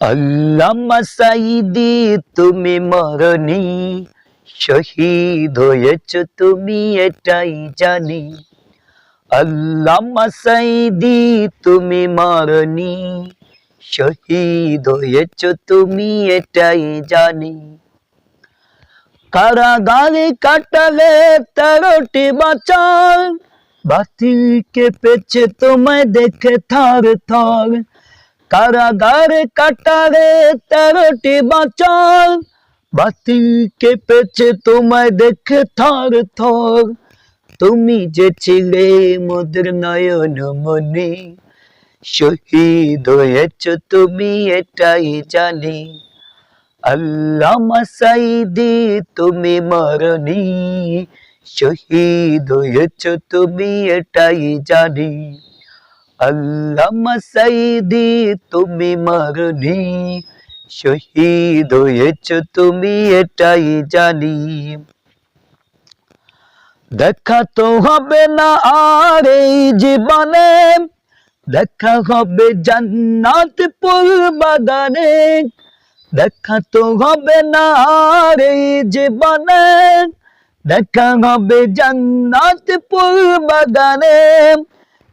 আল্লামা সাইদি তুমি মরনি শহীদ হয়েছ তুমি, এটাই জানি। আল্লামা সাইদি তুমি মরনি শহীদ হয়েছ তুমি, এটাই জানি। কারাগারে কাটালে তেরোটি বাচার বাতিল কেঁপেছে তোমায় দেখে থার থর। কারাগারে কাটারে তেরোটি বাচার বাতিল কেঁপেছে তোমায় দেখে থর থর। তুমি যে ছিলে মোদের নয়ন মনে শহীদ হয়েছ তুমি এটাই জানি। আল্লামা সাইদি তুমি মরনি শহীদ হয়েছ তুমি এটাই জানি। আল্লামা সাইদি, তুমি মরনি শহীদ হয়েছ তুমি, এটাই জানি। দেখা তো হবে না আর এই জীবনে, দেখা হবে জান্নাতপুর বাগানে। দেখা তো হবে না আর এই জীবনে, দেখা হবে জান্নাতপুর বাগানে।